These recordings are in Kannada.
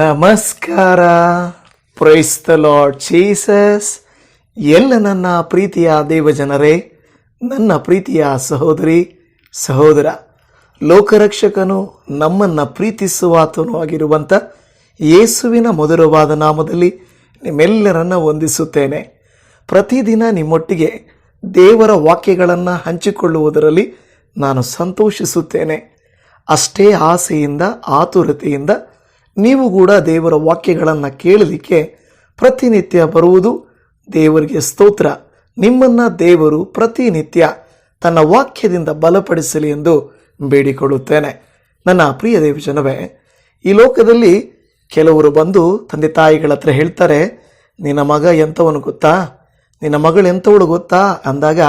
ನಮಸ್ಕಾರ. ಪ್ರೈಸ್ ದ ಲಾರ್ಡ್ ಜೀಸಸ್ ಎಲ್ಲ ನನ್ನ ಪ್ರೀತಿಯ ದೇವಜನರೇ, ನನ್ನ ಪ್ರೀತಿಯ ಸಹೋದರಿ, ಸಹೋದರ, ಲೋಕರಕ್ಷಕನು ನಮ್ಮನ್ನು ಪ್ರೀತಿಸುವಾತನು ಆಗಿರುವಂಥ ಯೇಸುವಿನ ಮಧುರವಾದ ನಾಮದಲ್ಲಿ ನಿಮ್ಮೆಲ್ಲರನ್ನು ವಂದಿಸುತ್ತೇನೆ. ಪ್ರತಿದಿನ ನಿಮ್ಮೊಟ್ಟಿಗೆ ದೇವರ ವಾಕ್ಯಗಳನ್ನು ಹಂಚಿಕೊಳ್ಳುವುದರಲ್ಲಿ ನಾನು ಸಂತೋಷಿಸುತ್ತೇನೆ. ಅಷ್ಟೇ ಆಸೆಯಿಂದ, ಆತುರತೆಯಿಂದ ನೀವು ಕೂಡ ದೇವರ ವಾಕ್ಯಗಳನ್ನು ಕೇಳಲಿಕ್ಕೆ ಪ್ರತಿನಿತ್ಯ ಬರುವುದು ದೇವರಿಗೆ ಸ್ತೋತ್ರ. ನಿಮ್ಮನ್ನ ದೇವರು ಪ್ರತಿನಿತ್ಯ ತನ್ನ ವಾಕ್ಯದಿಂದ ಬಲಪಡಿಸಲಿ ಎಂದು ಬೇಡಿಕೊಳ್ಳುತ್ತೇನೆ. ನನ್ನ ಪ್ರಿಯ ದೇವಜನವೇ, ಈ ಲೋಕದಲ್ಲಿ ಕೆಲವರು ಬಂದು ತಂದೆ ತಾಯಿಗಳ ಹತ್ರ ಹೇಳ್ತಾರೆ, ನಿನ್ನ ಮಗ ಎಂಥವನು ಗೊತ್ತಾ? ನಿನ್ನ ಮಗಳು ಎಂಥವಳು ಗೊತ್ತಾ? ಅಂದಾಗ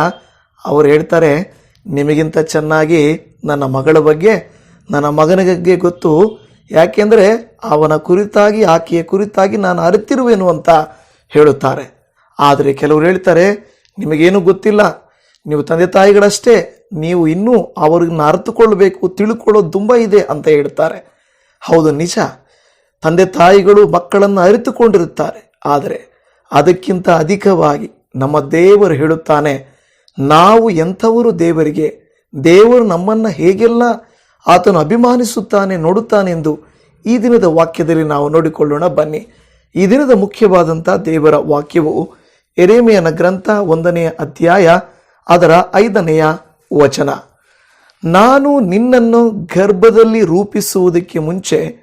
ಅವರು ಹೇಳ್ತಾರೆ, ನಿಮಗಿಂತ ಚೆನ್ನಾಗಿ ನನ್ನ ಮಗಳ ಬಗ್ಗೆ, ನನ್ನ ಮಗನಿಗೆ ಗೊತ್ತು. ಯಾಕೆಂದರೆ ಅವನ ಕುರಿತಾಗಿ, ಆಕೆಯ ಕುರಿತಾಗಿ ನಾನು ಅರಿತಿರುವೆನು ಅಂತ ಹೇಳುತ್ತಾರೆ. ಆದರೆ ಕೆಲವರು ಹೇಳ್ತಾರೆ, ನಿಮಗೇನು ಗೊತ್ತಿಲ್ಲ. ನೀವು ತಂದೆ ತಾಯಿಗಳಷ್ಟೇ. ನೀವು ಇನ್ನೂ ಅವ್ರನ್ನ ಅರ್ಥಕೊಳ್ಳಬೇಕು ತಿಳ್ಕೊಳ್ಳೋದು ತುಂಬ ಇದೆ, ಅಂತ ಹೇಳ್ತಾರೆ ಹೌದು, ನಿಜ. ತಂದೆ ತಾಯಿಗಳು ಮಕ್ಕಳನ್ನು ಅರಿತುಕೊಂಡಿರುತ್ತಾರೆ. ಆದರೆ ಅದಕ್ಕಿಂತ ಅಧಿಕವಾಗಿ ನಮ್ಮ ದೇವರು ಹೇಳುತ್ತಾನೆ, ನಾವು ಎಂಥವರು ದೇವರಿಗೆ? ದೇವರು ನಮ್ಮನ್ನು ಹೇಗೆಲ್ಲ ಆತನು ಅಭಿಮಾನಿಸುತ್ತಾನೆ ನೋಡುತ್ತಾನೆಂದು ಈ ದಿನದ ವಾಕ್ಯದಲ್ಲಿ ನಾವು ನೋಡಿಕೊಳ್ಳೋಣ. ಬನ್ನಿ, ಈ ದಿನದ ಮುಖ್ಯವಾದಂಥ ದೇವರ ವಾಕ್ಯವು ಎರೇಮೆಯನ ಗ್ರಂಥ ಒಂದನೆಯ ಅಧ್ಯಾಯ, ಅದರ ಐದನೆಯ ವಚನ. ನಾನು ನಿನ್ನನ್ನು ಗರ್ಭದಲ್ಲಿ ರೂಪಿಸುವುದಕ್ಕೆ ಮುಂಚೆ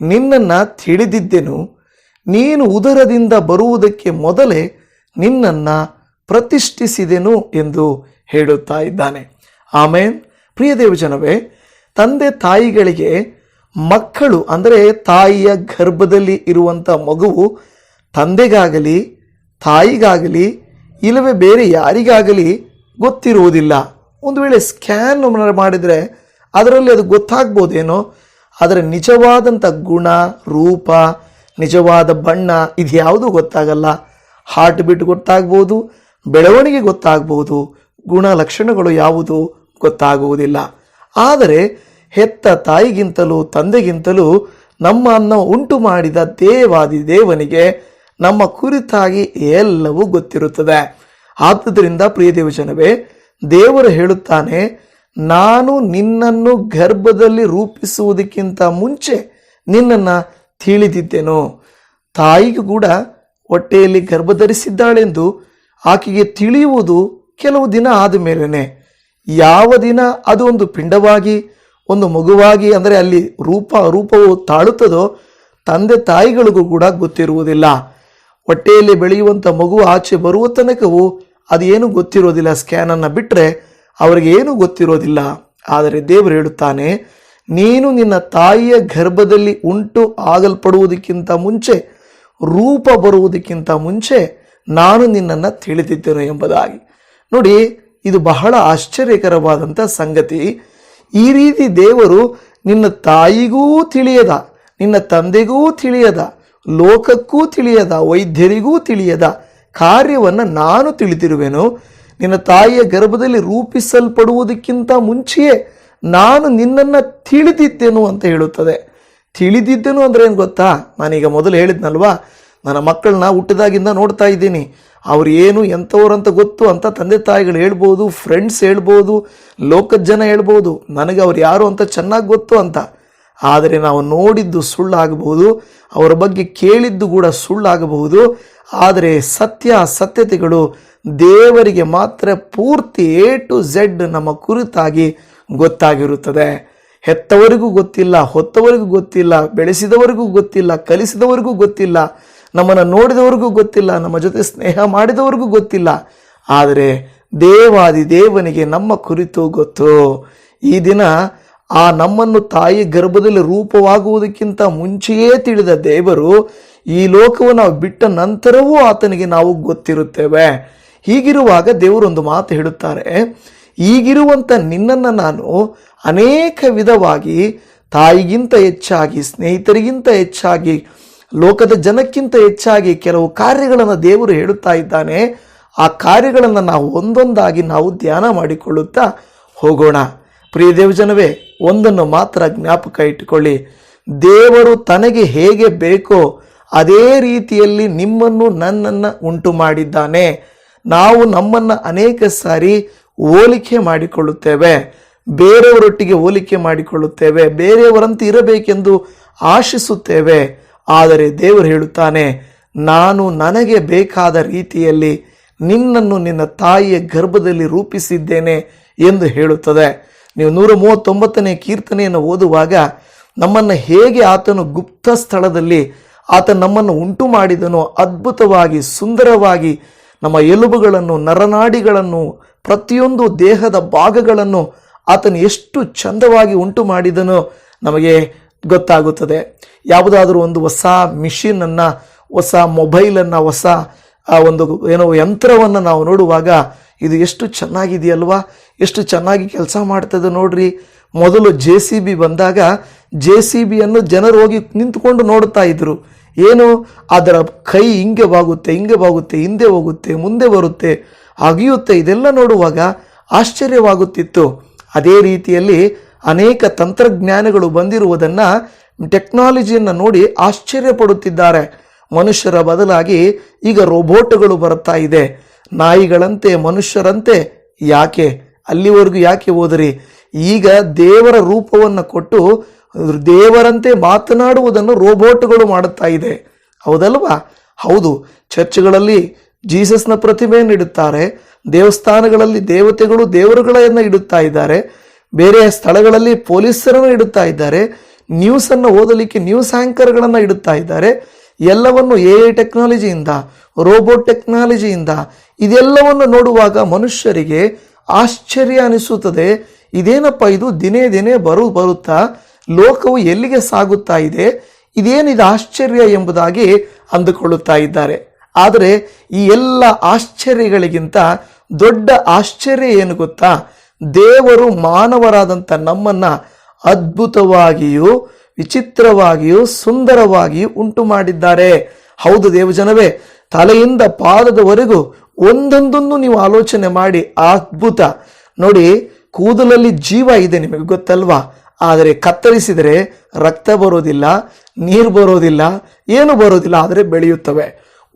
ನಿನ್ನನ್ನು ತಿಳಿದಿದ್ದೆನು. ನೀನು ಉದರದಿಂದ ಬರುವುದಕ್ಕೆ ಮೊದಲೇ ನಿನ್ನನ್ನು ಪ್ರತಿಷ್ಠಿಸಿದೆನು ಎಂದು ಹೇಳುತ್ತಾ ಇದ್ದಾನೆ. ಆಮೇನ್. ಪ್ರಿಯ ದೇವಜನವೇ ತಂದೆ ತಾಯಿಗಳಿಗೆ ಮಕ್ಕಳು, ಅಂದರೆ ತಾಯಿಯ ಗರ್ಭದಲ್ಲಿ ಇರುವಂಥ ಮಗುವು ತಂದೆಗಾಗಲಿ, ತಾಯಿಗಾಗಲಿ, ಇಲ್ಲವೇ ಬೇರೆ ಯಾರಿಗಾಗಲಿ ಗೊತ್ತಿರುವುದಿಲ್ಲ. ಒಂದು ವೇಳೆ ಸ್ಕ್ಯಾನ್ ಮಾಡಿದರೆ ಅದರಲ್ಲಿ ಅದು ಗೊತ್ತಾಗ್ಬೋದೇನೋ ಅದರ ನಿಜವಾದಂಥ ಗುಣ, ರೂಪ, ನಿಜವಾದ ಬಣ್ಣ ಇದು ಯಾವುದೂ ಗೊತ್ತಾಗಲ್ಲ. ಹಾರ್ಟ್ ಬೀಟ್ ಗೊತ್ತಾಗ್ಬೋದು, ಬೆಳವಣಿಗೆ ಗೊತ್ತಾಗ್ಬೋದು ಗುಣ ಲಕ್ಷಣಗಳು ಯಾವುದು ಗೊತ್ತಾಗುವುದಿಲ್ಲ. ಆದರೆ ಹೆತ್ತ ತಾಯಿಗಿಂತಲೂ ತಂದೆಗಿಂತಲೂ ನಮ್ಮನ್ನು ಉಂಟು ಮಾಡಿದ ದೇವಾದಿ ದೇವನಿಗೆ ನಮ್ಮ ಕುರಿತಾಗಿ ಎಲ್ಲವೂ ಗೊತ್ತಿರುತ್ತದೆ. ಆದ್ದರಿಂದ ಪ್ರಿಯ ದೇವಜನವೇ, ದೇವರು ಹೇಳುತ್ತಾನೆ, ನಾನು ನಿನ್ನನ್ನು ಗರ್ಭದಲ್ಲಿ ರೂಪಿಸುವುದಕ್ಕಿಂತ ಮುಂಚೆ ನಿನ್ನನ್ನು ತಿಳಿದಿದ್ದೆನು. ತಾಯಿಗೂ ಕೂಡ ಹೊಟ್ಟೆಯಲ್ಲಿ ಗರ್ಭಧರಿಸಿದ್ದಾಳೆಂದು ಆಕೆಗೆ ತಿಳಿಯುವುದು ಕೆಲವು ದಿನ ಆದ ಮೇಲೇನೆ. ಯಾವ ದಿನ ಅದು ಒಂದು ಪಿಂಡವಾಗಿ, ಒಂದು ಮಗುವಾಗಿ, ಅಂದರೆ ಅಲ್ಲಿ ರೂಪ, ರೂಪವು ತಾಳುತ್ತದೋ, ತಂದೆ ತಾಯಿಗಳಿಗೂ ಕೂಡ ಗೊತ್ತಿರುವುದಿಲ್ಲ. ಹೊಟ್ಟೆಯಲ್ಲಿ ಬೆಳೆಯುವಂಥ ಮಗು ಆಚೆ ಬರುವ ತನಕವೂ ಅದೇನು ಗೊತ್ತಿರೋದಿಲ್ಲ. ಸ್ಕ್ಯಾನನ್ನು ಬಿಟ್ಟರೆ ಅವರಿಗೆ ಏನು ಗೊತ್ತಿರೋದಿಲ್ಲ. ಆದರೆ ದೇವರು ಹೇಳುತ್ತಾನೆ, ನೀನು ನಿನ್ನ ತಾಯಿಯ ಗರ್ಭದಲ್ಲಿ ಉಂಟು ಆಗಲ್ಪಡುವುದಕ್ಕಿಂತ ಮುಂಚೆ, ರೂಪ ಬರುವುದಕ್ಕಿಂತ ಮುಂಚೆ ನಾನು ನಿನ್ನನ್ನು ತಿಳಿದಿದ್ದೇನೆ ಎಂಬುದಾಗಿ. ನೋಡಿ ಇದು ಬಹಳ ಆಶ್ಚರ್ಯಕರವಾದಂಥ ಸಂಗತಿ. ಈ ರೀತಿ ದೇವರು ನಿನ್ನ ತಾಯಿಗೂ ತಿಳಿಯದ, ನಿನ್ನ ತಂದೆಗೂ ತಿಳಿಯದ, ಲೋಕಕ್ಕೂ ತಿಳಿಯದ, ವೈದ್ಯರಿಗೂ ತಿಳಿಯದ ಕಾರ್ಯವನ್ನು ನಾನು ತಿಳಿದಿರುವೆನು. ನಿನ್ನ ತಾಯಿಯ ಗರ್ಭದಲ್ಲಿ ರೂಪಿಸಲ್ಪಡುವುದಕ್ಕಿಂತ ಮುಂಚೆಯೇ ನಾನು ನಿನ್ನನ್ನು ತಿಳಿದಿದ್ದೆನು ಅಂತ ಹೇಳುತ್ತದೆ. ತಿಳಿದಿದ್ದೆನು ಅಂದರೆ ಏನು ಗೊತ್ತಾ? ನಾನೀಗ ಮೊದಲು ಹೇಳಿದ್ನಲ್ವಾ? ನನ್ನ ಮಕ್ಕಳನ್ನ ಹುಟ್ಟಿದಾಗಿಂದ ನೋಡ್ತಾ ಇದ್ದೀನಿ. ಅವ್ರು ಏನು ಎಂಥವ್ರು ಅಂತ ಗೊತ್ತು ಅಂತ ತಂದೆ ತಾಯಿಗಳು ಹೇಳ್ಬೋದು ಫ್ರೆಂಡ್ಸ್ ಹೇಳ್ಬೋದು, ಲೋಕದ ಜನ ಹೇಳ್ಬೋದು, ನನಗೆ ಅವ್ರು ಯಾರು ಅಂತ ಚೆನ್ನಾಗಿ ಗೊತ್ತು ಅಂತ. ಆದರೆ ನಾವು ನೋಡಿದ್ದು ಸುಳ್ಳಾಗಬಹುದು, ಅವರ ಬಗ್ಗೆ ಕೇಳಿದ್ದು ಕೂಡ ಸುಳ್ಳಾಗಬಹುದು. ಆದರೆ ಸತ್ಯ ಸತ್ಯತೆಗಳು ದೇವರಿಗೆ ಮಾತ್ರ ಪೂರ್ತಿ ಎ ಟು ಝೆಡ್ ನಮ್ಮ ಕುರಿತಾಗಿ ಗೊತ್ತಾಗಿರುತ್ತದೆ. ಹೆತ್ತವರಿಗೂ ಗೊತ್ತಿಲ್ಲ, ಹೊತ್ತವರಿಗೂ ಗೊತ್ತಿಲ್ಲ, ಬೆಳೆಸಿದವರಿಗೂ ಗೊತ್ತಿಲ್ಲ, ಕಲಿಸಿದವರಿಗೂ ಗೊತ್ತಿಲ್ಲ. ನಮ್ಮನ್ನು ನೋಡಿದವರಿಗೂ ಗೊತ್ತಿಲ್ಲ, ನಮ್ಮ ಜೊತೆ ಸ್ನೇಹ ಮಾಡಿದವರಿಗೂ ಗೊತ್ತಿಲ್ಲ. ಆದರೆ ದೇವಾದಿ ದೇವನಿಗೆ ನಮ್ಮ ಕುರಿತು ಗೊತ್ತು. ಈ ದಿನ ಆ ನಮ್ಮನ್ನು ತಾಯಿ ಗರ್ಭದಲ್ಲಿ ರೂಪವಾಗುವುದಕ್ಕಿಂತ ಮುಂಚೆಯೇ ತಿಳಿದ ದೇವರು ಈ ಲೋಕವು ನಾವು ಬಿಟ್ಟ ನಂತರವೂ ಆತನಿಗೆ ನಾವು ಗೊತ್ತಿರುತ್ತೇವೆ. ಹೀಗಿರುವಾಗ ದೇವರೊಂದು ಮಾತು ಹೇಳುತ್ತಾರೆ ಈಗಿರುವಂಥ ನಿನ್ನನ್ನು ನಾನು ಅನೇಕ ವಿಧವಾಗಿ ತಾಯಿಗಿಂತ ಹೆಚ್ಚಾಗಿ, ಸ್ನೇಹಿತರಿಗಿಂತ ಹೆಚ್ಚಾಗಿ ಲೋಕದ ಜನಕ್ಕಿಂತ ಹೆಚ್ಚಾಗಿ ಕೆಲವು ಕಾರ್ಯಗಳನ್ನು ದೇವರು ಹೇಳುತ್ತಾ ಇದ್ದಾನೆ. ಆ ಕಾರ್ಯಗಳನ್ನು ನಾವು ಒಂದೊಂದಾಗಿ ನಾವು ಧ್ಯಾನ ಮಾಡಿಕೊಳ್ಳುತ್ತಾ ಹೋಗೋಣ. ಪ್ರಿಯ ದೇವಜನವೇ, ಒಂದನ್ನು ಮಾತ್ರ ಜ್ಞಾಪಕ ಇಟ್ಟುಕೊಳ್ಳಿ. ದೇವರು ತನಗೆ ಹೇಗೆ ಬೇಕೋ ಅದೇ ರೀತಿಯಲ್ಲಿ ನಿಮ್ಮನ್ನು ನನ್ನನ್ನು ಉಂಟು ಮಾಡಿದ್ದಾನೆ ನಾವು ನಮ್ಮನ್ನು ಅನೇಕ ಸಾರಿ ಹೋಲಿಕೆ ಮಾಡಿಕೊಳ್ಳುತ್ತೇವೆ. ಬೇರೆಯವರೊಟ್ಟಿಗೆ ಹೋಲಿಕೆ ಮಾಡಿಕೊಳ್ಳುತ್ತೇವೆ. ಬೇರೆಯವರಂತೆ ಇರಬೇಕೆಂದು ಆಶಿಸುತ್ತೇವೆ. ಆದರೆ ದೇವರು ಹೇಳುತ್ತಾನೆ, ನಾನು ನನಗೆ ಬೇಕಾದ ರೀತಿಯಲ್ಲಿ ನಿನ್ನನ್ನು ನಿನ್ನ ತಾಯಿಯ ಗರ್ಭದಲ್ಲಿ ರೂಪಿಸಿದ್ದೇನೆ ಎಂದು ಹೇಳುತ್ತದೆ. ನೀವು ನೂರ ಮೂವತ್ತೊಂಬತ್ತನೇ ಕೀರ್ತನೆಯನ್ನು ಓದುವಾಗ, ನಮ್ಮನ್ನು ಹೇಗೆ ಆತನು ಗುಪ್ತ ಸ್ಥಳದಲ್ಲಿ ಆತ ನಮ್ಮನ್ನು ಉಂಟು ಮಾಡಿದನೋ ಅದ್ಭುತವಾಗಿ ಸುಂದರವಾಗಿ ನಮ್ಮ ಎಲುಬುಗಳನ್ನು, ನರನಾಡಿಗಳನ್ನು, ಪ್ರತಿಯೊಂದು ದೇಹದ ಭಾಗಗಳನ್ನು ಆತನು ಎಷ್ಟು ಚಂದವಾಗಿ ಉಂಟು ಮಾಡಿದನೋ ನಮಗೆ ಗೊತ್ತಾಗುತ್ತದೆ. ಯಾವುದಾದರೂ ಒಂದು ಹೊಸ ಮಿಷಿನನ್ನು ಹೊಸ ಮೊಬೈಲನ್ನು ಹೊಸ, ಆ, ಒಂದು ಏನೋ ಯಂತ್ರವನ್ನು ನಾವು ನೋಡುವಾಗ ಇದು ಎಷ್ಟು ಚೆನ್ನಾಗಿದೆಯಲ್ವಾ? ಎಷ್ಟು ಚೆನ್ನಾಗಿ ಕೆಲಸ ಮಾಡ್ತದೆ ನೋಡ್ರಿ. ಮೊದಲು ಜೆ ಸಿ ಬಿ ಬಂದಾಗ ಜೆ ಸಿ ಬಿಯನ್ನು ಜನರು ಹೋಗಿ ನಿಂತ್ಕೊಂಡು ನೋಡ್ತಾ ಇದ್ರು. ಏನು? ಅದರ ಕೈ ಹಿಂಗೆ ಬಾಗುತ್ತೆ ಹಿಂಗೆ ಬಾಗುತ್ತೆ, ಹಿಂದೆ ಹೋಗುತ್ತೆ, ಮುಂದೆ ಬರುತ್ತೆ, ಅಗಿಯುತ್ತೆ. ಇದೆಲ್ಲ ನೋಡುವಾಗ ಆಶ್ಚರ್ಯವಾಗುತ್ತಿತ್ತು. ಅದೇ ರೀತಿಯಲ್ಲಿ ಅನೇಕ ತಂತ್ರಜ್ಞಾನಗಳು ಬಂದಿರುವುದನ್ನು ಟೆಕ್ನಾಲಜಿಯನ್ನು ನೋಡಿ ಆಶ್ಚರ್ಯಪಡುತ್ತಿದ್ದಾರೆ. ಮನುಷ್ಯರ ಬದಲಾಗಿ ಈಗ ರೋಬೋಟ್ಗಳು ಬರ್ತಾ ಇದೆ. ನಾಯಿಗಳಂತೆ, ಮನುಷ್ಯರಂತೆ ಯಾಕೆ? ಅಲ್ಲಿವರೆಗೂ ಯಾಕೆ ಹೋದರಿ? ಈಗ ದೇವರ ರೂಪವನ್ನು ಕೊಟ್ಟು ದೇವರಂತೆ ಮಾತನಾಡುವುದನ್ನು ರೋಬೋಟ್ಗಳು ಮಾಡುತ್ತಾ ಇದೆ. ಹೌದಲ್ವಾ? ಹೌದು. ಚರ್ಚ್ಗಳಲ್ಲಿ ಜೀಸಸ್ನ ಪ್ರತಿಮೆಯನ್ನು ಇಡುತ್ತಾರೆ. ದೇವಸ್ಥಾನಗಳಲ್ಲಿ ದೇವತೆಗಳು ದೇವರುಗಳನ್ನು ಇಡುತ್ತಾ ಇದ್ದಾರೆ. ಬೇರೆ ಸ್ಥಳಗಳಲ್ಲಿ ಪೊಲೀಸರನ್ನು ಇಡುತ್ತಾ ಇದ್ದಾರೆ ನ್ಯೂಸನ್ನು ಓದಲಿಕ್ಕೆ ನ್ಯೂಸ್ ಆ್ಯಂಕರ್ಗಳನ್ನು ಇಡುತ್ತಾ ಇದ್ದಾರೆ. ಎಲ್ಲವನ್ನು ಎ ಐ ಟೆಕ್ನಾಲಜಿಯಿಂದ ರೋಬೋಟ್ ಟೆಕ್ನಾಲಜಿಯಿಂದ ಇದೆಲ್ಲವನ್ನು ನೋಡುವಾಗ ಮನುಷ್ಯರಿಗೆ ಆಶ್ಚರ್ಯ ಅನಿಸುತ್ತದೆ. ಇದೇನಪ್ಪ ಇದು ದಿನೇ ದಿನೇ ಬರು ಬರುತ್ತಾ, ಲೋಕವು ಎಲ್ಲಿಗೆ ಸಾಗುತ್ತಾ ಇದೆ, ಇದೇನಿದು ಆಶ್ಚರ್ಯ ಎಂಬುದಾಗಿ ಅಂದುಕೊಳ್ಳುತ್ತಾ ಇದ್ದಾರೆ. ಆದರೆ ಈ ಎಲ್ಲ ಆಶ್ಚರ್ಯಗಳಿಗಿಂತ ದೊಡ್ಡ ಆಶ್ಚರ್ಯ ಏನು ಗೊತ್ತಾ? ದೇವರು ಮಾನವರಾದಂಥ ನಮ್ಮನ್ನ ಅದ್ಭುತವಾಗಿಯೂ, ವಿಚಿತ್ರವಾಗಿಯೂ, ಸುಂದರವಾಗಿಯೂ ಉಂಟು ಮಾಡಿದ್ದಾರೆ. ಹೌದು ದೇವಜನವೇ, ತಲೆಯಿಂದ ಪಾದದವರೆಗೂ ಒಂದೊಂದನ್ನು ನೀವು ಆಲೋಚನೆ ಮಾಡಿ, ಅದ್ಭುತ. ನೋಡಿ, ಕೂದಲಲ್ಲಿ ಜೀವ ಇದೆ ನಿಮಗೆ ಗೊತ್ತಲ್ವಾ? ಆದರೆ ಕತ್ತರಿಸಿದರೆ ರಕ್ತ ಬರೋದಿಲ್ಲ, ನೀರು ಬರೋದಿಲ್ಲ, ಏನು ಬರೋದಿಲ್ಲ, ಆದರೆ ಬೆಳೆಯುತ್ತವೆ.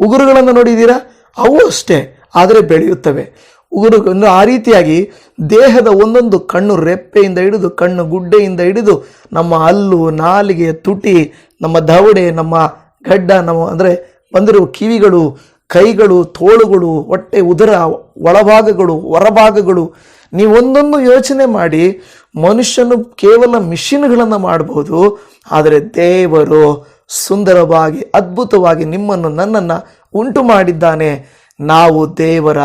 ಉಗುರುಗಳನ್ನು ನೋಡಿದ್ದೀರಾ? ಅವು ಅಷ್ಟೇ, ಆದರೆ ಬೆಳೆಯುತ್ತವೆ. ಉಗುರು ಒಂದು ಆ ರೀತಿಯಾಗಿ ದೇಹದ ಒಂದೊಂದು ಕಣ್ಣು ರೆಪ್ಪೆಯಿಂದ ಹಿಡಿದು ಕಣ್ಣು ಗುಡ್ಡೆಯಿಂದ ಹಿಡಿದು ನಮ್ಮ ಹಲ್ಲು, ನಾಲಿಗೆ, ತುಟಿ, ನಮ್ಮ ದವಡೆ, ನಮ್ಮ ಗಡ್ಡ, ನಮ್ಮ ಅಂದರೆ ಬಂದಿರುವ ಕಿವಿಗಳು, ಕೈಗಳು, ತೋಳುಗಳು, ಹೊಟ್ಟೆ, ಉದರ, ಒಳಭಾಗಗಳು, ಹೊರಭಾಗಗಳು, ನೀವು ಒಂದೊಂದು ಯೋಚನೆ ಮಾಡಿ ಮನುಷ್ಯನು ಕೇವಲ ಮಿಷಿನ್ಗಳನ್ನು ಮಾಡಬಹುದು ಆದರೆ ದೇವರು ಸುಂದರವಾಗಿ, ಅದ್ಭುತವಾಗಿ ನಿಮ್ಮನ್ನು ನನ್ನನ್ನು ಉಂಟು ಮಾಡಿದ್ದಾನೆ ನಾವು ದೇವರ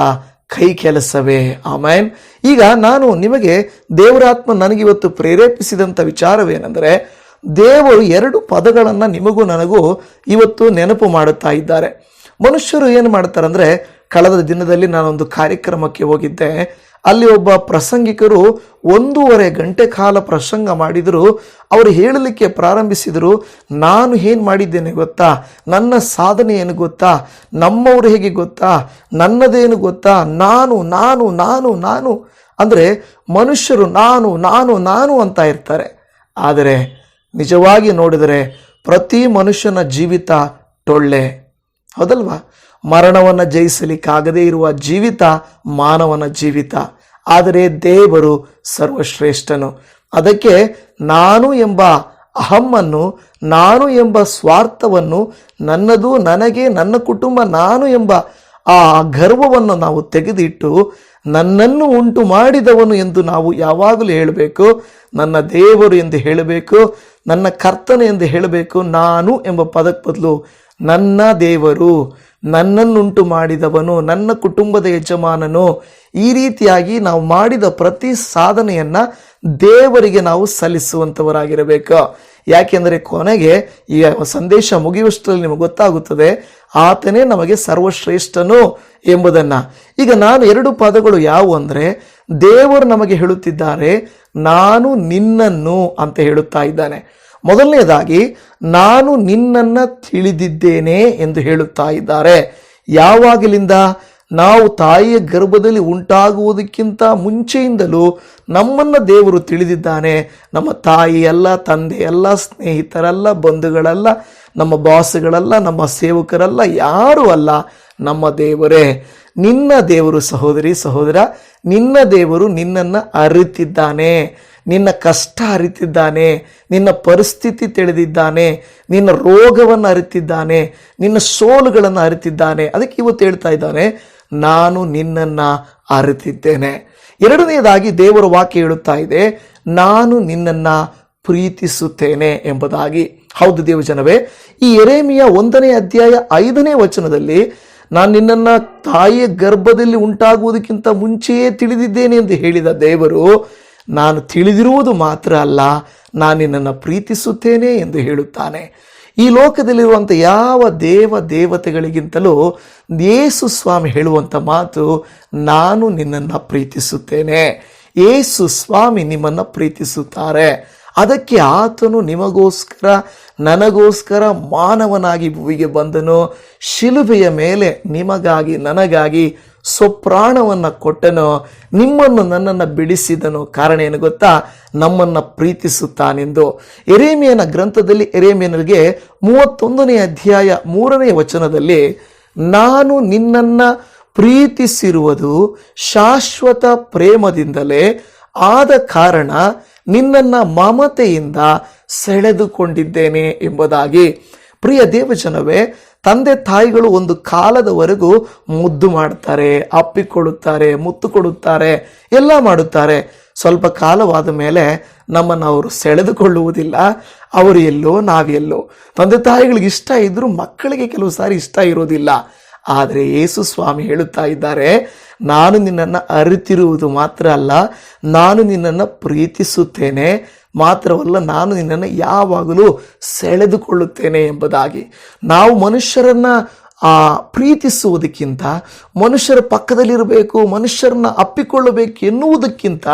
ಕೈ ಕೆಲಸವೇ. ಆಮೇನ್. ಈಗ ನಾನು ನಿಮಗೆ ದೇವರಾತ್ಮ ನನಗಿವತ್ತು ಪ್ರೇರೇಪಿಸಿದಂಥ ವಿಚಾರವೇನೆಂದರೆ, ದೇವರು ಎರಡು ಪದಗಳನ್ನು ನಿಮಗೂ ನನಗೂ ಇವತ್ತು ನೆನಪು ಮಾಡುತ್ತಾ ಇದ್ದಾರೆ. ಮನುಷ್ಯರು ಏನು ಮಾಡ್ತಾರೆ ಅಂದರೆ ಕಳೆದ ದಿನದಲ್ಲಿ ನಾನೊಂದು ಕಾರ್ಯಕ್ರಮಕ್ಕೆ ಹೋಗಿದ್ದೆ. ಅಲ್ಲಿ ಒಬ್ಬ ಪ್ರಸಂಗಿಕರು ಒಂದೂವರೆ ಗಂಟೆ ಕಾಲ ಪ್ರಸಂಗ ಮಾಡಿದರು. ಅವರು ಹೇಳಲಿಕ್ಕೆ ಪ್ರಾರಂಭಿಸಿದರು, ನಾನು ಏನು ಮಾಡಿದ್ದೇನೆ ಗೊತ್ತಾ? ನನ್ನ ಸಾಧನೆ ಏನು ಗೊತ್ತಾ? ನಮ್ಮವರು ಹೇಗೆ ಗೊತ್ತಾ? ನನ್ನದೇನು ಗೊತ್ತಾ? ನಾನು ನಾನು ನಾನು ನಾನು. ಅಂದರೆ ಮನುಷ್ಯರು ನಾನು ನಾನು ನಾನು ಅಂತ ಇರ್ತಾರೆ. ಆದರೆ ನಿಜವಾಗಿ ನೋಡಿದರೆ ಪ್ರತಿ ಮನುಷ್ಯನ ಜೀವಿತ ಟೊಳ್ಳೆ. ಹೌದಲ್ವಾ? ಮರಣವನ್ನು ಜಯಿಸಲಿಕ್ಕಾಗದೇ ಇರುವ ಜೀವಿತ, ಮಾನವನ ಜೀವಿತ. ಆದರೆ ದೇವರು ಸರ್ವಶ್ರೇಷ್ಠನು. ಅದಕ್ಕೆ ನಾನು ಎಂಬ ಅಹಮ್ಮನ್ನು, ನಾನು ಎಂಬ ಸ್ವಾರ್ಥವನ್ನು, ನನ್ನದು ನನಗೆ, ನನ್ನ ಕುಟುಂಬ ನಾನು ಎಂಬ ಆ ಗರ್ವವನ್ನು ನಾವು ತೆಗೆದಿಟ್ಟು ನನ್ನನ್ನು ಉಂಟು ಮಾಡಿದವನು ಎಂದು ನಾವು ಯಾವಾಗಲೂ ಹೇಳಬೇಕು. ನನ್ನ ದೇವರು ಎಂದು ಹೇಳಬೇಕು, ನನ್ನ ಕರ್ತನೆ ಎಂದು ಹೇಳಬೇಕು, ನಾನು ಎಂಬ ಪದಕ್ಕೆ ಬದಲು ನನ್ನ ದೇವರು. ನನ್ನನ್ನುಂಟು ಮಾಡಿದವನು, ನನ್ನ ಕುಟುಂಬದ ಯಜಮಾನನು. ಈ ರೀತಿಯಾಗಿ ನಾವು ಮಾಡಿದ ಪ್ರತಿ ಸಾಧನೆಯನ್ನ ದೇವರಿಗೆ ನಾವು ಸಲ್ಲಿಸುವಂಥವರಾಗಿರಬೇಕು ಯಾಕೆಂದರೆ ಕೊನೆಗೆ ಈ ಸಂದೇಶ ಮುಗಿಯುವಷ್ಟರಲ್ಲಿ ನಿಮಗೆ ಗೊತ್ತಾಗುತ್ತದೆ, ಆತನೇ ನಮಗೆ ಸರ್ವಶ್ರೇಷ್ಠನು ಎಂಬುದನ್ನು. ಈಗ ನಾನು ಎರಡು ಪದಗಳು ಯಾವುವು ಅಂದರೆ, ದೇವರು ನಮಗೆ ಹೇಳುತ್ತಿದ್ದಾರೆ, ನಾನು ನಿನ್ನನ್ನು ಅಂತ ಹೇಳುತ್ತಾ ಇದ್ದಾನೆ. ಮೊದಲನೇದಾಗಿ, ನಾನು ನಿನ್ನನ್ನು ತಿಳಿದಿದ್ದೇನೆ ಎಂದು ಹೇಳುತ್ತಾ ಇದ್ದಾರೆ. ಯಾವಾಗಲಿಂದ ನಾವು ತಾಯಿಯ ಗರ್ಭದಲ್ಲಿ ಉಂಟಾಗುವುದಕ್ಕಿಂತ ಮುಂಚೆಯಿಂದಲೂ ನಮ್ಮನ್ನು ದೇವರು ತಿಳಿದಿದ್ದಾನೆ. ನಮ್ಮ ತಾಯಿ ತಂದೆಯೆಲ್ಲ ಸ್ನೇಹಿತರಲ್ಲ, ಬಂಧುಗಳಲ್ಲ ನಮ್ಮ ಬಾಸ್ಗಳಲ್ಲ, ನಮ್ಮ ಸೇವಕರಲ್ಲ, ಯಾರೂ ಅಲ್ಲ. ನಮ್ಮ ದೇವರೇ, ನಿನ್ನ ದೇವರು ಸಹೋದರಿ, ಸಹೋದರ, ನಿನ್ನ ದೇವರು ನಿನ್ನನ್ನು ಅರಿತಿದ್ದಾನೆ. ನಿನ್ನ ಕಷ್ಟ ಅರಿತಿದ್ದಾನೆ. ನಿನ್ನ ಪರಿಸ್ಥಿತಿ ತಿಳಿದಿದ್ದಾನೆ. ನಿನ್ನ ರೋಗವನ್ನು ಅರಿತಿದ್ದಾನೆ. ನಿನ್ನ ಸೋಲುಗಳನ್ನು ಅರಿತಿದ್ದಾನೆ. ಅದಕ್ಕೆ ಇವತ್ತು ಹೇಳ್ತಾ ಇದ್ದಾನೆ, ನಾನು ನಿನ್ನನ್ನು ಅರಿತಿದ್ದೇನೆ. ಎರಡನೆಯದಾಗಿ ದೇವರ ವಾಕ್ಯ ಹೇಳುತ್ತಾ ಇದೆ, ನಾನು ನಿನ್ನನ್ನು ಪ್ರೀತಿಸುತ್ತೇನೆ ಎಂಬುದಾಗಿ. ಹೌದು ದೇವಜನವೇ, ಈ ಎರೇಮಿಯ ಒಂದನೇ ಅಧ್ಯಾಯ ಐದನೇ ವಚನದಲ್ಲಿ ನಾನು ನಿನ್ನನ್ನು ತಾಯಿಯ ಗರ್ಭದಲ್ಲಿ ಉಂಟಾಗುವುದಕ್ಕಿಂತ ಮುಂಚೆಯೇ ತಿಳಿದಿದ್ದೇನೆ ಎಂದು ಹೇಳಿದ ದೇವರು, ನಾನು ತಿಳಿದಿರುವುದು ಮಾತ್ರ ಅಲ್ಲ, ನಾನು ನಿನ್ನನ್ನು ಪ್ರೀತಿಸುತ್ತೇನೆ ಎಂದು ಹೇಳುತ್ತಾನೆ. ಈ ಲೋಕದಲ್ಲಿರುವಂಥ ಯಾವ ದೇವ ದೇವತೆಗಳಿಗಿಂತಲೂ ಯೇಸು ಸ್ವಾಮಿ ಹೇಳುವಂಥ ಮಾತು, ನಾನು ನಿನ್ನನ್ನು ಪ್ರೀತಿಸುತ್ತೇನೆ. ಯೇಸು ಸ್ವಾಮಿ ನಿಮ್ಮನ್ನು ಪ್ರೀತಿಸುತ್ತಾರೆ. ಅದಕ್ಕೆ ಆತನು ನಿಮಗೋಸ್ಕರ, ನನಗೋಸ್ಕರ ಮಾನವನಾಗಿ ಭುವಿಗೆ ಬಂದನು. ಶಿಲುಬೆಯ ಮೇಲೆ ನಿಮಗಾಗಿ, ನನಗಾಗಿ ಸ್ವಪ್ರಾಣವನ್ನು ಕೊಟ್ಟನು. ನಿಮ್ಮನ್ನು ನನ್ನನ್ನು ಬಿಡಿಸಿದನು. ಕಾರಣ ಏನು ಗೊತ್ತಾ? ನಮ್ಮನ್ನು ಪ್ರೀತಿಸುತ್ತಾನೆಂದು. ಎರೇಮಿಯನ ಗ್ರಂಥದಲ್ಲಿ ಎರೇಮಿಯನಿಗೆ ಮೂವತ್ತೊಂದನೇ ಅಧ್ಯಾಯ ಮೂರನೇ ವಚನದಲ್ಲಿ, ನಾನು ನಿನ್ನನ್ನು ಪ್ರೀತಿಸಿರುವುದು ಶಾಶ್ವತ ಪ್ರೇಮದಿಂದಲೇ ಆದ ಕಾರಣ ನಿನ್ನನ್ನು ಮಮತೆಯಿಂದ ಸೆಳೆದುಕೊಂಡಿದ್ದೇನೆ ಎಂಬುದಾಗಿ. ಪ್ರಿಯ ದೇವಜನವೇ, ತಂದೆ ತಾಯಿಗಳು ಒಂದು ಕಾಲದವರೆಗೂ ಮುದ್ದು ಮಾಡ್ತಾರೆ ಅಪ್ಪಿಕೊಳ್ಳುತ್ತಾರೆ ಮುತ್ತು ಕೊಡುತ್ತಾರೆ ಎಲ್ಲ ಮಾಡುತ್ತಾರೆ. ಸ್ವಲ್ಪ ಕಾಲವಾದ ಮೇಲೆ ನಮ್ಮನ್ನು ಅವರು ಸೆಳೆದುಕೊಳ್ಳುವುದಿಲ್ಲ, ಅವರು ಎಲ್ಲೋ ನಾವೆಲ್ಲೋ. ತಂದೆ ತಾಯಿಗಳಿಗೆ ಇಷ್ಟ ಇದ್ದರೂ ಮಕ್ಕಳಿಗೆ ಕೆಲವು ಸಾರಿ ಇಷ್ಟ ಇರೋದಿಲ್ಲ ಆದರೆ ಯೇಸು ಸ್ವಾಮಿ ಹೇಳುತ್ತಾ ಇದ್ದಾರೆ, ನಾನು ನಿನ್ನನ್ನು ಅರಿತಿರುವುದು ಮಾತ್ರ ಅಲ್ಲ, ನಾನು ನಿನ್ನನ್ನು ಪ್ರೀತಿಸುತ್ತೇನೆ, ಮಾತ್ರವಲ್ಲ ನಾನು ನಿನ್ನನ್ನು ಯಾವಾಗಲೂ ಸೆಳೆದುಕೊಳ್ಳುತ್ತೇನೆ ಎಂಬುದಾಗಿ. ನಾವು ಮನುಷ್ಯರನ್ನ ಆ ಪ್ರೀತಿಸುವುದಕ್ಕಿಂತ ಮನುಷ್ಯರ ಪಕ್ಕದಲ್ಲಿರಬೇಕು, ಮನುಷ್ಯರನ್ನ ಅಪ್ಪಿಕೊಳ್ಳಬೇಕು ಎನ್ನುವುದಕ್ಕಿಂತ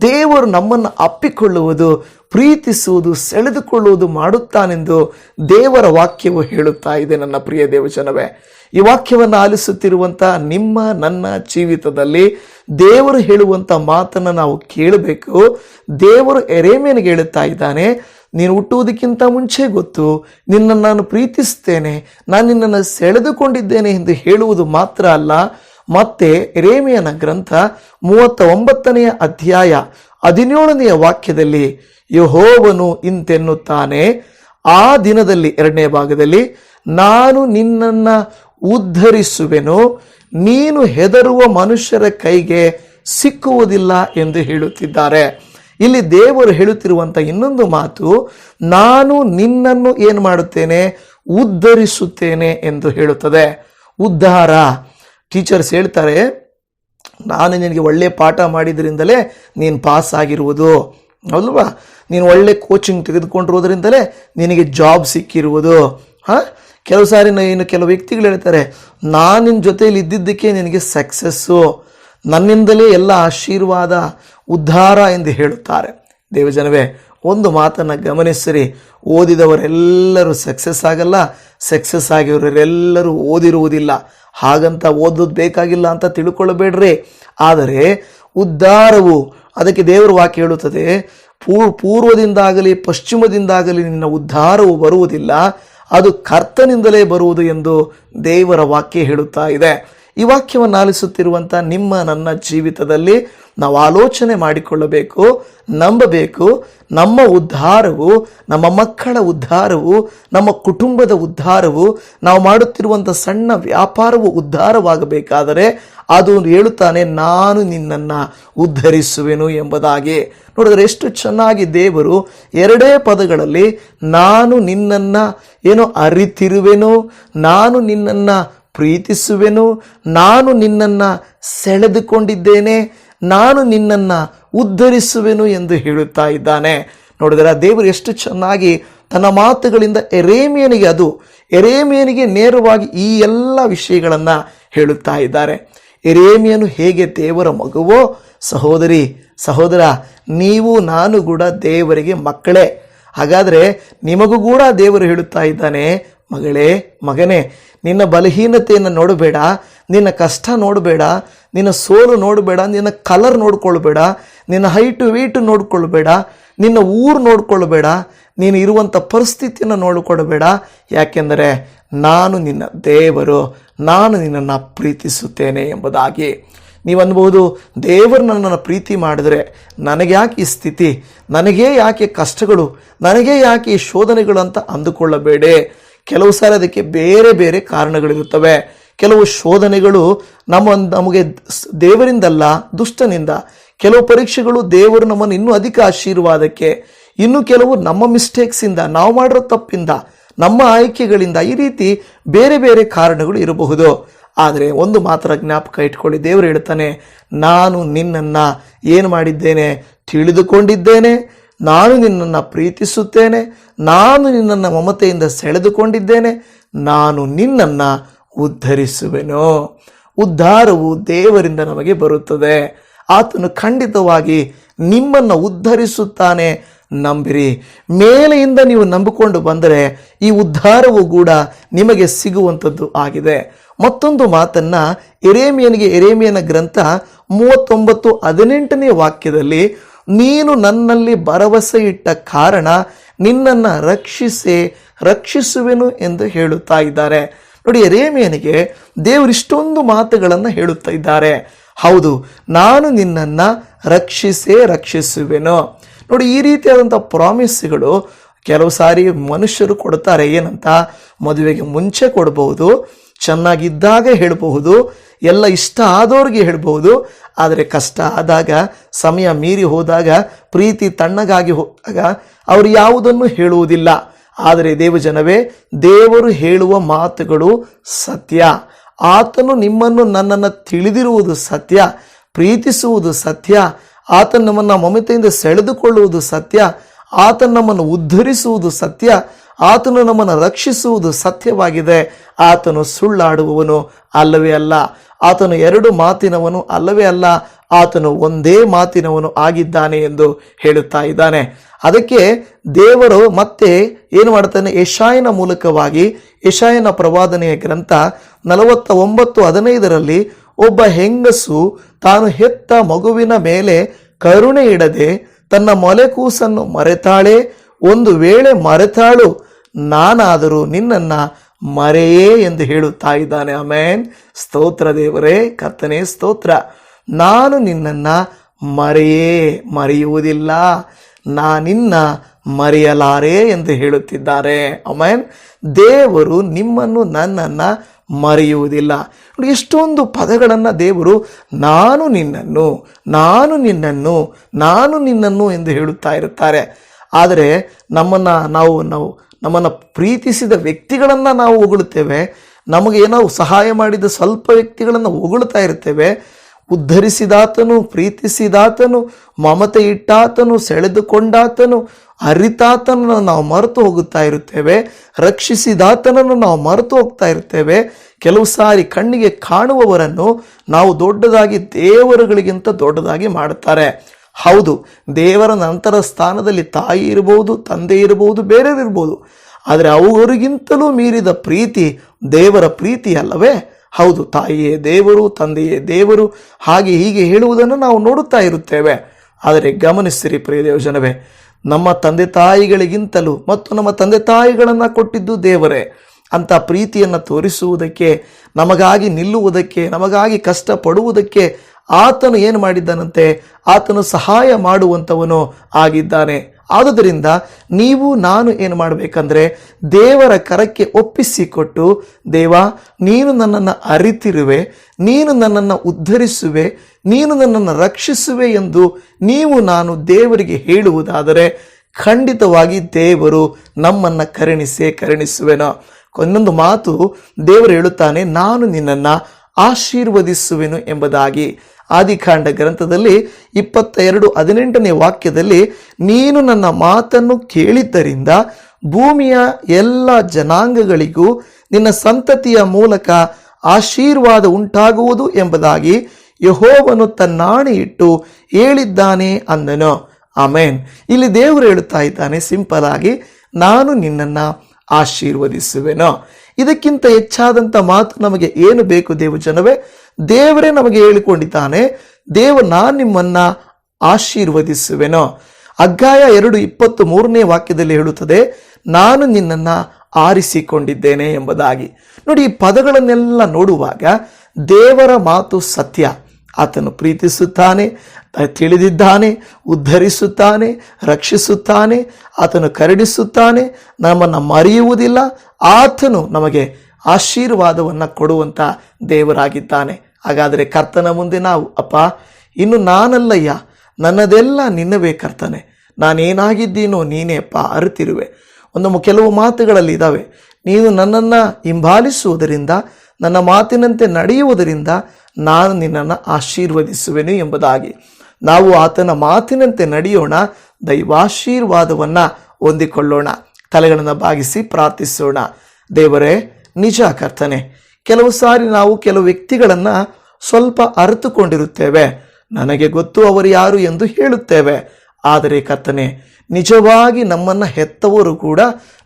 ದೇವರು ನಮ್ಮನ್ನು ಅಪ್ಪಿಕೊಳ್ಳುವುದು, ಪ್ರೀತಿಸುವುದು, ಸೆಳೆದುಕೊಳ್ಳುವುದು ಮಾಡುತ್ತಾನೆಂದು ದೇವರ ವಾಕ್ಯವು ಹೇಳುತ್ತಾ ಇದೆ ನನ್ನ ಪ್ರಿಯ ದೇವಜನವೇ. ಈ ವಾಕ್ಯವನ್ನು ಆಲಿಸುತ್ತಿರುವಂಥ ನಿಮ್ಮ, ನನ್ನ ಜೀವಿತದಲ್ಲಿ ದೇವರು ಹೇಳುವಂಥ ಮಾತನ್ನು ನಾವು ಕೇಳಬೇಕು. ದೇವರು ಎರೇಮೇನಿಗೆ ಹೇಳುತ್ತಾ ಇದ್ದಾನೆ ನೀನು ಹುಟ್ಟುವುದಕ್ಕಿಂತ ಮುಂಚೆ ಗೊತ್ತು, ನಿನ್ನನ್ನು ನಾನು ಪ್ರೀತಿಸ್ತೇನೆ ನಾನು ನಿನ್ನನ್ನು ಸೆಳೆದುಕೊಂಡಿದ್ದೇನೆ ಎಂದು ಹೇಳುವುದು ಮಾತ್ರ ಅಲ್ಲ. ಮತ್ತೆ ರೇಮಿಯನ ಗ್ರಂಥ ಮೂವತ್ತ ಒಂಬತ್ತನೆಯ ಅಧ್ಯಾಯ ಹದಿನೇಳನೆಯ ವಾಕ್ಯದಲ್ಲಿ ಯಹೋವನು ಇಂತೆನ್ನುತ್ತಾನೆ. ಆ ದಿನದಲ್ಲಿ ಎರಡನೇ ಭಾಗದಲ್ಲಿ, ನಾನು ನಿನ್ನನ್ನು ಉದ್ಧರಿಸುವೆನು, ನೀನು ಹೆದರುವ ಮನುಷ್ಯರ ಕೈಗೆ ಸಿಕ್ಕುವುದಿಲ್ಲ ಎಂದು ಹೇಳುತ್ತಿದ್ದಾರೆ. ಇಲ್ಲಿ ದೇವರು ಹೇಳುತ್ತಿರುವಂಥ ಇನ್ನೊಂದು ಮಾತು, ನಾನು ನಿನ್ನನ್ನು ಏನು ಮಾಡುತ್ತೇನೆ? ಉದ್ಧರಿಸುತ್ತೇನೆ ಎಂದು ಹೇಳುತ್ತದೆ. ಉದ್ಧಾರ. ಟೀಚರ್ಸ್ ಹೇಳ್ತಾರೆ, ನಾನು ನಿನಗೆ ಒಳ್ಳೆ ಪಾಠ ಮಾಡಿದ್ರಿಂದಲೇ ನೀನು ಪಾಸ್ ಆಗಿರುವುದು. ಅಲ್ವಾ? ನೀನು ಒಳ್ಳೆ ಕೋಚಿಂಗ್ ತೆಗೆದುಕೊಂಡಿರೋದ್ರಿಂದಲೇ ನಿನಗೆ ಜಾಬ್ ಸಿಕ್ಕಿರುವುದು. ಹಾಂ? ಕೆಲವು ಸಾರಿ ಏನು ಕೆಲವು ವ್ಯಕ್ತಿಗಳು ಹೇಳ್ತಾರೆ, ನಾನು ನಿನ್ನ ಜೊತೆಯಲ್ಲಿ ಇದ್ದಿದ್ದಕ್ಕೆ ನಿನಗೆ ಸಕ್ಸಸ್ಸು ನನ್ನಿಂದಲೇ ಎಲ್ಲ ಆಶೀರ್ವಾದ, ಉದ್ಧಾರ ಎಂದು ಹೇಳುತ್ತಾರೆ. ದೇವಜನವೇ, ಒಂದು ಮಾತನ್ನು ಗಮನಿಸಿರಿ. ಓದಿದವರೆಲ್ಲರೂ ಸಕ್ಸಸ್ ಆಗಲ್ಲ ಸಕ್ಸಸ್ ಆಗಿರೋರೆಲ್ಲರೂ ಓದಿರುವುದಿಲ್ಲ. ಹಾಗಂತ ಓದೋದು ಬೇಕಾಗಿಲ್ಲ ಅಂತ ತಿಳ್ಕೊಳ್ಳಬೇಡ್ರಿ ಆದರೆ ಉದ್ಧಾರವು ಅದಕ್ಕೆ ದೇವರ ವಾಕ್ಯ ಹೇಳುತ್ತದೆ ಪೂರ್ ಪೂರ್ವದಿಂದಾಗಲಿ, ಪಶ್ಚಿಮದಿಂದಾಗಲಿ ನಿನ್ನ ಉದ್ಧಾರವು ಬರುವುದಿಲ್ಲ. ಅದು ಕರ್ತನಿಂದಲೇ ಬರುವುದು ಎಂದು ದೇವರ ವಾಕ್ಯ ಹೇಳುತ್ತಾ ಇದೆ. ಈ ವಾಕ್ಯವನ್ನು ಆಲಿಸುತ್ತಿರುವಂಥ ನಿಮ್ಮ, ನನ್ನ ಜೀವಿತದಲ್ಲಿ ನಾವು ಆಲೋಚನೆ ಮಾಡಿಕೊಳ್ಳಬೇಕು, ನಂಬಬೇಕು. ನಮ್ಮ ಉದ್ಧಾರವು, ನಮ್ಮ ಮಕ್ಕಳ ಉದ್ಧಾರವು, ನಮ್ಮ ಕುಟುಂಬದ ಉದ್ಧಾರವು, ನಾವು ಮಾಡುತ್ತಿರುವಂಥ ಸಣ್ಣ ವ್ಯಾಪಾರವು ಉದ್ಧಾರವಾಗಬೇಕಾದರೆ ಅದು ಹೇಳುತ್ತಾನೆ, ನಾನು ನಿನ್ನನ್ನು ಉದ್ಧರಿಸುವೆನು ಎಂಬುದಾಗಿ. ನೋಡಿದ್ರೆ ಎಷ್ಟು ಚೆನ್ನಾಗಿ ದೇವರು ಎರಡೇ ಪದಗಳಲ್ಲಿ, ನಾನು ನಿನ್ನನ್ನು, ಏನೋ ಅರಿತಿರುವೆನು, ನಾನು ನಿನ್ನನ್ನು ಪ್ರೀತಿಸುವೆನು. ನಾನು ನಿನ್ನನ್ನು ಸೆಳೆದುಕೊಂಡಿದ್ದೇನೆ. ನಾನು ನಿನ್ನನ್ನು ಉದ್ಧರಿಸುವೆನು ಎಂದು ಹೇಳುತ್ತಾ ಇದ್ದಾನೆ. ನೋಡಿದರೆ ದೇವರು ಎಷ್ಟು ಚೆನ್ನಾಗಿ ತನ್ನ ಮಾತುಗಳಿಂದ ಎರೇಮಿಯನಿಗೆ ಅದು, ಎರೇಮಿಯನಿಗೆ ನೇರವಾಗಿ ಈ ಎಲ್ಲ ವಿಷಯಗಳನ್ನು ಹೇಳುತ್ತಾ ಇದ್ದಾರೆ. ಎರೇಮಿಯನು ಹೇಗೆ ದೇವರ ಮಗುವೋ? ಸಹೋದರಿ, ಸಹೋದರ, ನೀವು, ನಾನು ಕೂಡ ದೇವರಿಗೆ ಮಕ್ಕಳೇ. ಹಾಗಾದರೆ ನಿಮಗೂ ಕೂಡ ದೇವರು ಹೇಳುತ್ತಾ ಇದ್ದಾನೆ, ಮಗಳೇ, ಮಗನೇ, ನಿನ್ನ ಬಲಹೀನತೆಯನ್ನು ನೋಡಬೇಡ, ನಿನ್ನ ಕಷ್ಟ ನೋಡಬೇಡ, ನಿನ್ನ ಸೋಲು ನೋಡಬೇಡ, ನಿನ್ನ ಕಲರ್ ನೋಡ್ಕೊಳ್ಬೇಡ, ನಿನ್ನ ಹೈಟು ವೆಯ್ಟು ನೋಡ್ಕೊಳ್ಬೇಡ, ನಿನ್ನ ಊರು ನೋಡ್ಕೊಳ್ಬೇಡ, ನೀನು ಇರುವಂಥ ಪರಿಸ್ಥಿತಿಯನ್ನು ನೋಡಿಕೊಡಬೇಡ ಯಾಕೆಂದರೆ ನಾನು ನಿನ್ನ ದೇವರು, ನಾನು ನಿನ್ನನ್ನು ಪ್ರೀತಿಸುತ್ತೇನೆ ಎಂಬುದಾಗಿ. ನೀವು ಅನ್ಬೋದು ದೇವರು ನನ್ನನ್ನು ಪ್ರೀತಿ ಮಾಡಿದರೆ ನನಗೆ ಯಾಕೆ ಈ ಸ್ಥಿತಿ? ನನಗೇ ಯಾಕೆ ಕಷ್ಟಗಳು? ನನಗೇ ಯಾಕೆ ಈ ಶೋಧನೆಗಳು ಅಂತ ಅಂದುಕೊಳ್ಳಬೇಡಿ. ಕೆಲವು ಸಾರಿ ಅದಕ್ಕೆ ಬೇರೆ ಬೇರೆ ಕಾರಣಗಳಿರುತ್ತವೆ. ಕೆಲವು ಶೋಧನೆಗಳು ನಮ್ಮ, ನಮಗೆ ದೇವರಿಂದಲ್ಲ, ದುಷ್ಟನಿಂದ. ಕೆಲವು ಪರೀಕ್ಷೆಗಳು ದೇವರು ನಮ್ಮನ್ನು ಇನ್ನೂ ಅಧಿಕ ಆಶೀರ್ವಾದಕ್ಕೆ, ಇನ್ನು ಕೆಲವು ನಮ್ಮ ಮಿಸ್ಟೇಕ್ಸಿಂದ, ನಾವು ಮಾಡಿರೋ ತಪ್ಪಿಂದ, ನಮ್ಮ ಆಯ್ಕೆಗಳಿಂದ ಈ ರೀತಿ ಬೇರೆ ಬೇರೆ ಕಾರಣಗಳು ಇರಬಹುದು. ಆದರೆ ಒಂದು ಮಾತ್ರ ಜ್ಞಾಪಕ ಇಟ್ಕೊಳ್ಳಿ. ದೇವರು ಹೇಳ್ತಾನೆ, ನಾನು ನಿನ್ನನ್ನು ಏನು ಮಾಡಿದ್ದೇನೆ? ತಿಳಿದುಕೊಂಡಿದ್ದೇನೆ. ನಾನು ನಿನ್ನನ್ನು ಪ್ರೀತಿಸುತ್ತೇನೆ. ನಾನು ನಿನ್ನನ್ನು ಮಮತೆಯಿಂದ ಸೆಳೆದುಕೊಂಡಿದ್ದೇನೆ. ನಾನು ನಿನ್ನನ್ನು ಉದ್ಧರಿಸುವೆನು. ಉದ್ಧಾರವು ದೇವರಿಂದ ನಮಗೆ ಬರುತ್ತದೆ. ಆತನು ಖಂಡಿತವಾಗಿ ನಿಮ್ಮನ್ನು ಉದ್ಧರಿಸುತ್ತಾನೆ. ನಂಬಿರಿ. ಮೇಲೆಯಿಂದ ನೀವು ನಂಬಿಕೊಂಡು ಬಂದರೆ ಈ ಉದ್ಧಾರವು ಕೂಡ ನಿಮಗೆ ಸಿಗುವಂಥದ್ದು ಆಗಿದೆ. ಮತ್ತೊಂದು ಮಾತನ್ನ ಎರೇಮಿಯನಿಗೆ ಎರೇಮಿಯನ ಗ್ರಂಥ ಮೂವತ್ತೊಂಬತ್ತು ಹದಿನೆಂಟನೇ ವಾಕ್ಯದಲ್ಲಿ, ನೀನು ನನ್ನಲ್ಲಿ ಭರವಸೆ ಇಟ್ಟ ಕಾರಣ ನಿನ್ನನ್ನು ರಕ್ಷಿಸಿ, ರಕ್ಷಿಸುವೆನು ಎಂದು ಹೇಳುತ್ತಾ ಇದ್ದಾರೆ. ನೋಡಿ ಎರೇಮಿಯನಿಗೆ ದೇವರು ಇಷ್ಟೊಂದು ಮಾತುಗಳನ್ನು ಹೇಳುತ್ತಾ ಇದ್ದಾರೆ. ಹೌದು, ನಾನು ನಿನ್ನನ್ನು ರಕ್ಷಿಸೇ, ರಕ್ಷಿಸುವೆನು. ನೋಡಿ, ಈ ರೀತಿಯಾದಂಥ ಪ್ರಾಮಿಸ್ಗಳು ಕೆಲವು ಸಾರಿ ಮನುಷ್ಯರು ಕೊಡ್ತಾರೆ. ಏನಂತ? ಮದುವೆಗೆ ಮುಂಚೆ ಕೊಡಬಹುದು ಚೆನ್ನಾಗಿದ್ದಾಗ ಹೇಳಬಹುದು, ಎಲ್ಲ ಇಷ್ಟ ಆದವ್ರಿಗೆ ಹೇಳಬಹುದು, ಆದರೆ ಕಷ್ಟ ಆದಾಗ, ಸಮಯ ಮೀರಿ ಹೋದಾಗ, ಪ್ರೀತಿ ತಣ್ಣಗಾಗಿ ಹೋದಾಗ ಅವರು ಯಾವುದನ್ನು ಹೇಳುವುದಿಲ್ಲ. ಆದರೆ ದೇವಜನವೇ ದೇವರು ಹೇಳುವ ಮಾತುಗಳು ಸತ್ಯ. ಆತನು ನಿಮ್ಮನ್ನು ನನ್ನನ್ನು ತಿಳಿದಿರುವುದು ಸತ್ಯ, ಪ್ರೀತಿಸುವುದು ಸತ್ಯ. ಆತನು ನಮ್ಮನ್ನು ಮಮತೆಯಿಂದ ಸೆಳೆದುಕೊಳ್ಳುವುದು ಸತ್ಯ. ಆತ ನಮ್ಮನ್ನು ಉದ್ಧರಿಸುವುದು ಸತ್ಯ. ಆತನು ನಮ್ಮನ್ನು ರಕ್ಷಿಸುವುದು ಸತ್ಯವಾಗಿದೆ. ಆತನು ಸುಳ್ಳಾಡುವವನು ಅಲ್ಲವೇ ಅಲ್ಲ. ಆತನು ಎರಡು ಮಾತಿನವನು ಅಲ್ಲವೇ ಅಲ್ಲ. ಆತನು ಒಂದೇ ಮಾತಿನವನು ಆಗಿದ್ದಾನೆ ಎಂದು ಹೇಳುತ್ತಾ ಇದ್ದಾನೆ. ಅದಕ್ಕೆ ದೇವರು ಮತ್ತೆ ಏನು ಮಾಡ್ತಾನೆ ಯಶಾಯನ ಮೂಲಕವಾಗಿ ಯಶಾಯನ ಪ್ರವಾದನೆಯ ಗ್ರಂಥ ನಲವತ್ತ ಒಂಬತ್ತು ಹದಿನೈದರಲ್ಲಿ ಒಬ್ಬ ಹೆಂಗಸು ತಾನು ಹೆತ್ತ ಮಗುವಿನ ಮೇಲೆ ಕರುಣೆ ಇಡದೆ ತನ್ನ ಮೊಲೆಕೂಸನ್ನು ಮರೆತಾಳೆ. ಒಂದು ವೇಳೆ ಮರೆತಾಳು ನಾನಾದರೂ ನಿನ್ನನ್ನ ಮರೆಯೇ ಎಂದು ಹೇಳುತ್ತಾ ಇದ್ದಾನೆ. ಅಮೇನ್ ಸ್ತೋತ್ರ ದೇವರೇ, ಕರ್ತನೇ ಸ್ತೋತ್ರ. ನಾನು ನಿನ್ನನ್ನು ಮರೆಯೇ, ಮರೆಯುವುದಿಲ್ಲ. ನಾನಿನ್ನ ಮರೆಯಲಾರೆ ಎಂದು ಹೇಳುತ್ತಿದ್ದಾರೆ. ಅಮೇನ್ ದೇವರು ನಿಮ್ಮನ್ನು ನನ್ನನ್ನು ಮರೆಯುವುದಿಲ್ಲ. ಇಷ್ಟೊಂದು ಪದಗಳನ್ನು ದೇವರು, ನಾನು ನಿನ್ನನ್ನು ನಾನು ನಿನ್ನನ್ನು ನಾನು ನಿನ್ನನ್ನು ಎಂದು ಹೇಳುತ್ತಾ ಇರುತ್ತಾರೆ. ಆದರೆ ನಮ್ಮನ್ನು ನಾವು ನಾವು ನಮ್ಮನ್ನು ಪ್ರೀತಿಸಿದ ವ್ಯಕ್ತಿಗಳನ್ನು ನಾವು ಹೊಗಳುತ್ತೇವೆ ನಮಗೆ ಏನೋ ಸಹಾಯ ಮಾಡಿದ ಸ್ವಲ್ಪ ವ್ಯಕ್ತಿಗಳನ್ನು ಹೊಗಳ್ತಾ ಇರ್ತೇವೆ. ಉದ್ಧರಿಸಿದಾತನು, ಪ್ರೀತಿಸಿದಾತನು, ಮಮತೆ ಇಟ್ಟಾತನು, ಸೆಳೆದುಕೊಂಡಾತನು, ಅರಿತಾತನನ್ನು ನಾವು ಮರೆತು ಹೋಗುತ್ತಾ ಇರುತ್ತೇವೆ. ರಕ್ಷಿಸಿದಾತನನ್ನು ನಾವು ಮರೆತು ಹೋಗ್ತಾ ಇರ್ತೇವೆ. ಕೆಲವು ಸಾರಿ ಕಣ್ಣಿಗೆ ಕಾಣುವವರನ್ನು ನಾವು ದೊಡ್ಡದಾಗಿ ದೇವರುಗಳಿಗಿಂತ ದೊಡ್ಡದಾಗಿ ಮಾಡುತ್ತಾರೆ. ಹೌದು, ದೇವರ ನಂತರ ಸ್ಥಾನದಲ್ಲಿ ತಾಯಿ ಇರಬಹುದು, ತಂದೆ ಇರಬಹುದು ಬೇರೆಯವರಿರ್ಬೋದು ಆದರೆ ಅವರಿಗಿಂತಲೂ ಮೀರಿದ ಪ್ರೀತಿ ದೇವರ ಪ್ರೀತಿ ಅಲ್ಲವೇ? ಹೌದು, ತಾಯಿಯೇ ದೇವರು, ತಂದೆಯೇ ದೇವರು. ಹಾಗೆ ಹೀಗೆ ಹೇಳುವುದನ್ನು ನಾವು ನೋಡುತ್ತಾ ಇರುತ್ತೇವೆ. ಆದರೆ ಗಮನಿಸಿರಿ ಪ್ರಿಯ ದೇವಜನವೇ ನಮ್ಮ ತಂದೆ ತಾಯಿಗಳಿಗಿಂತಲೂ ಮತ್ತು ನಮ್ಮ ತಂದೆ ತಾಯಿಗಳನ್ನು ಕೊಟ್ಟಿದ್ದು ದೇವರೇ. ಅಂತ ಪ್ರೀತಿಯನ್ನು ತೋರಿಸುವುದಕ್ಕೆ, ನಮಗಾಗಿ ನಿಲ್ಲುವುದಕ್ಕೆ, ನಮಗಾಗಿ ಕಷ್ಟಪಡುವುದಕ್ಕೆ ಆತನು ಏನು ಮಾಡಿದ್ದಾನಂತೆ? ಆತನು ಸಹಾಯ ಮಾಡುವಂಥವನು ಆಗಿದ್ದಾನೆ. ಆದುದರಿಂದ ನೀವು ನಾನು ಏನು ಮಾಡಬೇಕಂದ್ರೆ ದೇವರ ಕರಕ್ಕೆ ಒಪ್ಪಿಸಿಕೊಟ್ಟು, ದೇವ, ನೀನು ನನ್ನನ್ನು ಅರಿತಿರುವೆ, ನೀನು ನನ್ನನ್ನು ಉದ್ಧರಿಸುವೆ, ನೀನು ನನ್ನನ್ನು ರಕ್ಷಿಸುವೆ ಎಂದು ನೀವು ನಾನು ದೇವರಿಗೆ ಹೇಳುವುದಾದರೆ ಖಂಡಿತವಾಗಿ ದೇವರು ನಮ್ಮನ್ನು ಕರುಣಿಸೇ ಕರುಣಿಸುವೆನೋ. ಇನ್ನೊಂದು ಮಾತು ದೇವರು ಹೇಳುತ್ತಾನೆ, ನಾನು ನಿನ್ನನ್ನು ಆಶೀರ್ವದಿಸುವೆನು ಎಂಬುದಾಗಿ. ಆದಿಕಾಂಡ ಗ್ರಂಥದಲ್ಲಿ ಇಪ್ಪತ್ತ ಎರಡು ಹದಿನೆಂಟನೇ ವಾಕ್ಯದಲ್ಲಿ, ನೀನು ನನ್ನ ಮಾತನ್ನು ಕೇಳಿದ್ದರಿಂದ ಭೂಮಿಯ ಎಲ್ಲ ಜನಾಂಗಗಳಿಗೂ ನಿನ್ನ ಸಂತತಿಯ ಮೂಲಕ ಆಶೀರ್ವಾದ ಉಂಟಾಗುವುದು ಎಂಬುದಾಗಿ ಯಹೋವನು ತನ್ನಾಣೆಯಿಟ್ಟು ಹೇಳಿದ್ದಾನೆ ಅಂದನು. ಆಮೇನ್. ಇಲ್ಲಿ ದೇವರು ಹೇಳುತ್ತಾ ಇದ್ದಾನೆ ಸಿಂಪಲ್ ಆಗಿ ನಾನು ನಿನ್ನನ್ನು ಆಶೀರ್ವದಿಸುವೆನೋ. ಇದಕ್ಕಿಂತ ಹೆಚ್ಚಾದಂಥ ಮಾತು ನಮಗೆ ಏನು ಬೇಕು ದೇವ ಜನವೇ ದೇವರೇ ನಮಗೆ ಹೇಳಿಕೊಂಡಿದ್ದಾನೆ, ದೇವ ನಾನು ನಿಮ್ಮನ್ನ ಆಶೀರ್ವದಿಸುವೆನೋ. ಅಗ್ಗಾಯ ಎರಡು ಇಪ್ಪತ್ತು ಮೂರನೇ ವಾಕ್ಯದಲ್ಲಿ ಹೇಳುತ್ತದೆ, ನಾನು ನಿನ್ನನ್ನ ಆರಿಸಿಕೊಂಡಿದ್ದೇನೆ ಎಂಬುದಾಗಿ. ನೋಡಿ, ಈ ಪದಗಳನ್ನೆಲ್ಲ ನೋಡುವಾಗ ದೇವರ ಮಾತು ಸತ್ಯ. ಆತನು ಪ್ರೀತಿಸುತ್ತಾನೆ, ತಿಳಿದಿದ್ದಾನೆ, ಉದ್ಧರಿಸುತ್ತಾನೆ, ರಕ್ಷಿಸುತ್ತಾನೆ, ಆತನು ಕರಡಿಸುತ್ತಾನೆ ನಮ್ಮನ್ನು ಮರೆಯುವುದಿಲ್ಲ, ಆತನು ನಮಗೆ ಆಶೀರ್ವಾದವನ್ನು ಕೊಡುವಂಥ ದೇವರಾಗಿದ್ದಾನೆ. ಹಾಗಾದರೆ ಕರ್ತನ ಮುಂದೆ ನಾವು, ಅಪ್ಪ, ಇನ್ನು ನಾನಲ್ಲಯ್ಯ, ನನ್ನದೆಲ್ಲ ನಿನ್ನವೇ ಕರ್ತನೆ. ನಾನೇನಾಗಿದ್ದೀನೋ ನೀನೇ, ಅಪ್ಪ, ಅರಿತಿರುವೆ. ಒಂದು ಕೆಲವು ಮಾತುಗಳಲ್ಲಿ ಇದ್ದಾವೆ ನೀನು ನನ್ನನ್ನು ಹಿಂಬಾಲಿಸುವುದರಿಂದ, ನನ್ನ ಮಾತಿನಂತೆ ನಡೆಯುವುದರಿಂದ ನಾನು ನಿನ್ನನ್ನು ಆಶೀರ್ವದಿಸುವೆನು ಎಂಬುದಾಗಿ. ನಾವು ಆತನ ಮಾತಿನಂತೆ ನಡೆಯೋಣ, ದೈವಾಶೀರ್ವಾದವನ್ನು ಹೊಂದಿಕೊಳ್ಳೋಣ. ತಲೆಗಳನ್ನು ಬಾಗಿಸಿ ಪ್ರಾರ್ಥಿಸೋಣ. ದೇವರೇ, ನಿಜ ಕರ್ತನೆ ಕೆಲವು ಸಾರಿ ನಾವು ಕೆಲವು ವ್ಯಕ್ತಿಗಳನ್ನು ಸ್ವಲ್ಪ ಅರಿತುಕೊಂಡಿರುತ್ತೇವೆ. ನನಗೆ ಗೊತ್ತು ಅವರು ಯಾರು ಎಂದು ಹೇಳುತ್ತೇವೆ. ಆದರೆ ಕತ್ತನೆ ನಿಜವಾಗಿ ನಮ್ಮನ್ನು ಹೆತ್ತವರು ಕೂಡ,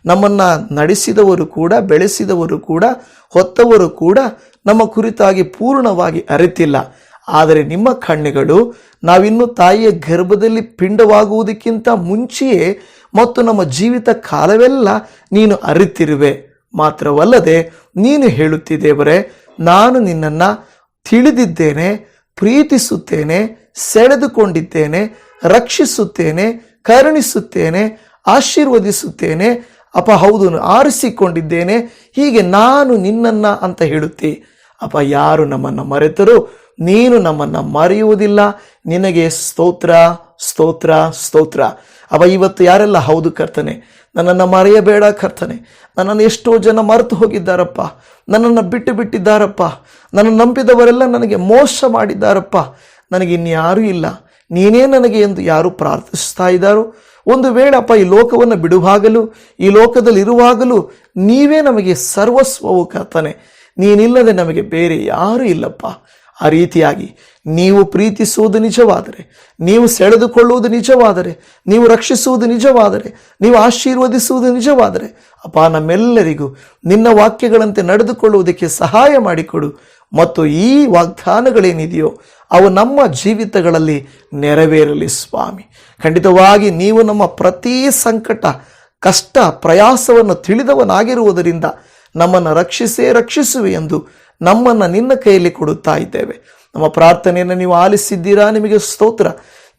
ನಮ್ಮನ್ನು ನಡೆಸಿದವರು ಕೂಡ, ಬೆಳೆಸಿದವರು ಕೂಡ, ಹೊತ್ತವರು ಕೂಡ ನಮ್ಮ ಕುರಿತಾಗಿ ಪೂರ್ಣವಾಗಿ ಅರಿತಿಲ್ಲ. ಆದರೆ ನಿಮ್ಮ ಕಣ್ಣುಗಳು, ನಾವಿನ್ನು ತಾಯಿಯ ಗರ್ಭದಲ್ಲಿ ಪಿಂಡವಾಗುವುದಕ್ಕಿಂತ ಮುಂಚೆಯೇ ಮತ್ತು ನಮ್ಮ ಜೀವಿತ ಕಾಲವೆಲ್ಲ ನೀನು ಅರಿತಿರುವೆ. ಮಾತ್ರವಲ್ಲದೆ ನೀನು ಹೇಳುತ್ತಿದ್ದೇವರೇ ನಾನು ನಿನ್ನನ್ನು ತಿಳಿದಿದ್ದೇನೆ, ಪ್ರೀತಿಸುತ್ತೇನೆ, ಸೆಳೆದುಕೊಂಡಿದ್ದೇನೆ, ರಕ್ಷಿಸುತ್ತೇನೆ, ಕರುಣಿಸುತ್ತೇನೆ, ಆಶೀರ್ವದಿಸುತ್ತೇನೆ ಅಪ ಹೌದು, ಆರಿಸಿಕೊಂಡಿದ್ದೇನೆ, ಹೀಗೆ ನಾನು ನಿನ್ನನ್ನ ಅಂತ ಹೇಳುತ್ತಿ. ಅಪ ಯಾರು ನಮ್ಮನ್ನು ಮರೆತರು ನೀನು ನಮ್ಮನ್ನು ಮರೆಯುವುದಿಲ್ಲ. ನಿನಗೆ ಸ್ತೋತ್ರ ಸ್ತೋತ್ರ ಸ್ತೋತ್ರ. ಅವ ಇವತ್ತು ಯಾರೆಲ್ಲ? ಹೌದು ಕರ್ತನೆ. ನನ್ನನ್ನು ಮರೆಯಬೇಡ ಕರ್ತನೆ. ನನ್ನನ್ನು ಎಷ್ಟೋ ಜನ ಮರೆತು ಹೋಗಿದ್ದಾರಪ್ಪ. ನನ್ನನ್ನು ಬಿಟ್ಟು ಬಿಟ್ಟಿದ್ದಾರಪ್ಪ. ನನ್ನ ನಂಬಿದವರೆಲ್ಲ ನನಗೆ ಮೋಸ ಮಾಡಿದ್ದಾರಪ್ಪ. ನನಗೆ ಇನ್ಯಾರೂ ಇಲ್ಲ. ನೀನೇ ನನಗೆ ಎಂದು ಯಾರು ಪ್ರಾರ್ಥಿಸ್ತಾ ಇದ್ದಾರೋ? ಒಂದು ವೇಳಪ್ಪ ಈ ಲೋಕವನ್ನು ಬಿಡುವಾಗಲೂ, ಈ ಲೋಕದಲ್ಲಿ ಇರುವಾಗಲೂ ನೀವೇ ನಮಗೆ ಸರ್ವಸ್ವವು ಕರ್ತನೆ. ನೀನಿಲ್ಲದೆ ನಮಗೆ ಬೇರೆ ಯಾರೂ ಇಲ್ಲಪ್ಪ. ಆ ರೀತಿಯಾಗಿ ನೀವು ಪ್ರೀತಿಸುವುದು ನಿಜವಾದರೆ, ನೀವು ಸೆಳೆದುಕೊಳ್ಳುವುದು ನಿಜವಾದರೆ, ನೀವು ರಕ್ಷಿಸುವುದು ನಿಜವಾದರೆ, ನೀವು ಆಶೀರ್ವದಿಸುವುದು ನಿಜವಾದರೆ ಅಪ್ಪ ನಮ್ಮೆಲ್ಲರಿಗೂ ನಿನ್ನ ವಾಕ್ಯಗಳಂತೆ ನಡೆದುಕೊಳ್ಳುವುದಕ್ಕೆ ಸಹಾಯ ಮಾಡಿಕೊಡು. ಮತ್ತು ಈ ವಾಗ್ದಾನಗಳೇನಿದೆಯೋ, ಅವು ನಮ್ಮ ಜೀವಿತಗಳಲ್ಲಿ ನೆರವೇರಲಿ ಸ್ವಾಮಿ. ಖಂಡಿತವಾಗಿ ನೀವು ನಮ್ಮ ಪ್ರತಿ ಸಂಕಟ, ಕಷ್ಟ, ಪ್ರಯಾಸವನ್ನು ತಿಳಿದವನಾಗಿರುವುದರಿಂದ ನಮ್ಮನ್ನು ರಕ್ಷಿಸೇ ರಕ್ಷಿಸುವೆ ಎಂದು ನಮ್ಮನ್ನು ನಿನ್ನ ಕೈಯಲ್ಲಿ ಕೊಡುತ್ತಾ ಇದ್ದೇವೆ. ನಮ್ಮ ಪ್ರಾರ್ಥನೆಯನ್ನು ನೀವು ಆಲಿಸಿದ್ದೀರಾ? ನಿಮಗೆ ಸ್ತೋತ್ರ.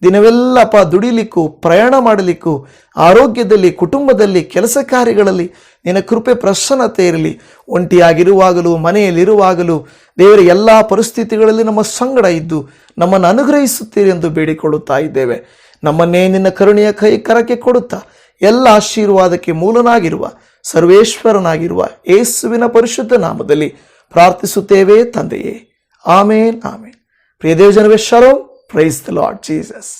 ದಿನವೆಲ್ಲಪ್ಪ ದುಡಿಲಿಕ್ಕೂ, ಪ್ರಯಾಣ ಮಾಡಲಿಕ್ಕೂ, ಆರೋಗ್ಯದಲ್ಲಿ, ಕುಟುಂಬದಲ್ಲಿ, ಕೆಲಸ ಕಾರ್ಯಗಳಲ್ಲಿ ನಿನ್ನ ಕೃಪೆ ಪ್ರಸನ್ನತೆ ಇರಲಿ. ಒಂಟಿಯಾಗಿರುವಾಗಲೂ, ಮನೆಯಲ್ಲಿರುವಾಗಲೂ, ದೇವರ ಎಲ್ಲ ಪರಿಸ್ಥಿತಿಗಳಲ್ಲಿ ನಮ್ಮ ಸಂಗಡ ಇದ್ದು ನಮ್ಮನ್ನು ಅನುಗ್ರಹಿಸುತ್ತೀರಿ ಎಂದು ಬೇಡಿಕೊಳ್ಳುತ್ತಾ ಇದ್ದೇವೆ. ನಮ್ಮನ್ನೇ ನಿನ್ನ ಕರುಣೆಯ ಕೈ ಕರಕ್ಕೆ ಕೊಡುತ್ತಾ ಎಲ್ಲ ಆಶೀರ್ವಾದಕ್ಕೆ ಮೂಲನಾಗಿರುವ, ಸರ್ವೇಶ್ವರನಾಗಿರುವ ಏಸುವಿನ ಪರಿಶುದ್ಧ ನಾಮದಲ್ಲಿ ಪ್ರಾರ್ಥಿಸುತ್ತೇವೆ ತಂದೆಯೇ. ಆಮೇನ್ ಆಮೇನ್ ಪ್ರಿಯ ದೇವಜನವೇ ಶರೋ ಪ್ರೈಸ್ ದ ಲಾರ್ಡ್ ಜೀಸಸ್